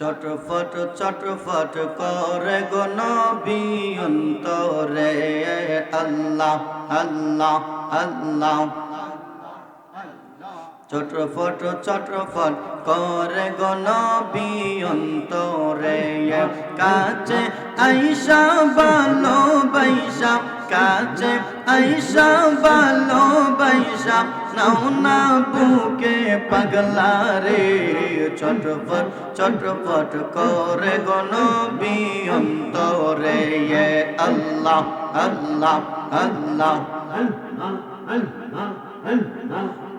চটফট চটফট করে গো নবী অন্তরে। আল্লাহ আল্লাহ আল্লাহ। চটফট চটফট করে গো নবী অন্তরে। কাছে আইসা ভালো বাইসা কাছে আইসা বাইসা নাও না বুকে পাগলা রে। চটফট চটফট করে গো নবী অন্তরে আল্লাহ আল্লাহ আল্লাহ।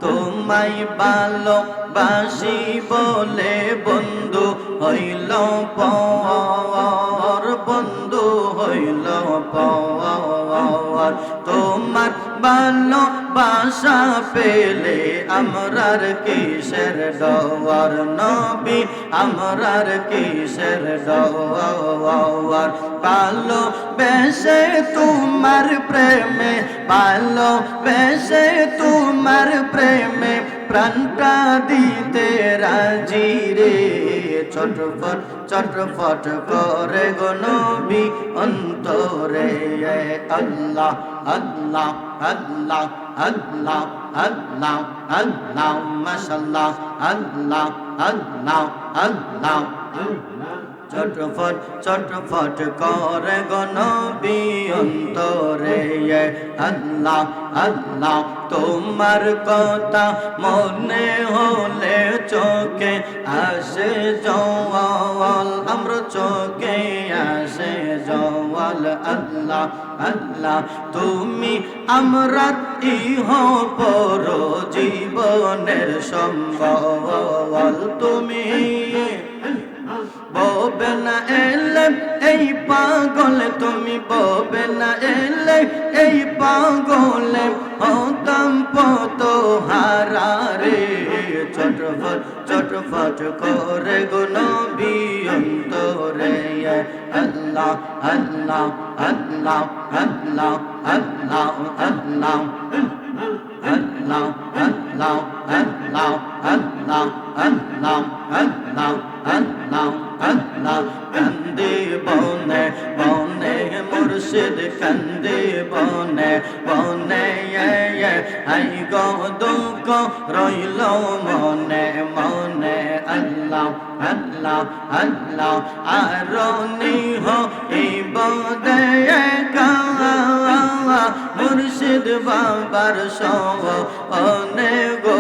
তোমায় ভালোবাসি বলে বন্ধু হইল পর। বন্ধু হইল পর। তোমার ভালোবাসা পেলে আমরার কিসের ডর নবী, আমরার কিসের ডর ভালো বেশে তোমার প্রেমে ভালো বেশে তোমার প্রেমে প্রাণটা দিতে রাজি রে। চটফট চটফট করে গো নবী অন্তরে। আল্লাহ আল্লাহ আল্লাহ আল্লাহ আল্লাহ আল্লাহ মাশাল্লাহ আল্লাহ আল্লাহ আল্লাহ। চটফট চটফট করে গনবী অন্তরে। আল্লাহ আল্লাহ, তোমার কথা মনে হলে চোখে আসে জওয়াল আমর চোখে আসে জওয়াল আল্লাহ আল্লাহ, তুমি আমরা ইহ পর জীবনের সম্ভব তুমি ববে না এলে এই পাগল তুমি ববে না এলে এই পাগলে হতাম পত হারারে। চটফট চটফট করে গো নবী অন্তরে। আল্লাহ আল্লাহ আল্লাহ আল্লাহ আল্লাহ আল্লাহ আল্লাহ আল্লাহ long and long and long and long and long and long and long kandi bone bone murshid kandi bone bone ye ye hai go do go roilo mone mone allah allah allah aroni ho ibade ka কা মুর্শিদ বাবার সব অনে গো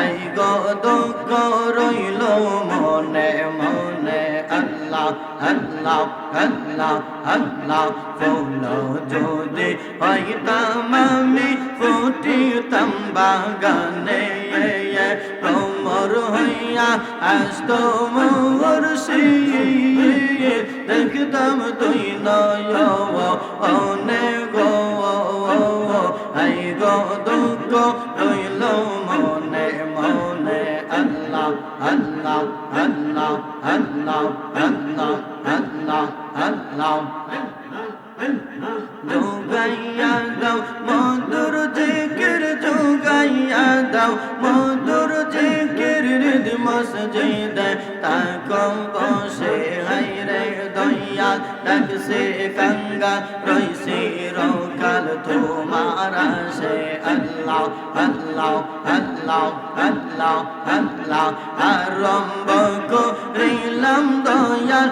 I go, দুঃখ রইল মনে মনে। আল্লাহ আল্লাহ আল্লাহ আল্লাহ। ফুল যদি হইতাম আমি ফুটিতাম বাগানে তোমর হইয়া আসতো মুর্শি দেখতাম তুই নয় অনে গো আই গো, দুঃখ রইল মনে মনে আল্লাহ আল্লাহ আল্লাহ আল্লাহ আল্লাহ আল্লাহ আল্লাহ। মধুর দয়াল ডাকছে গঙ্গা রইছে রকাল তোমার সে আল্লাহ আল্লাহ আল্লাহ আল্লাহ আল্লাহ। আরম্ভ করিলাম দয়াল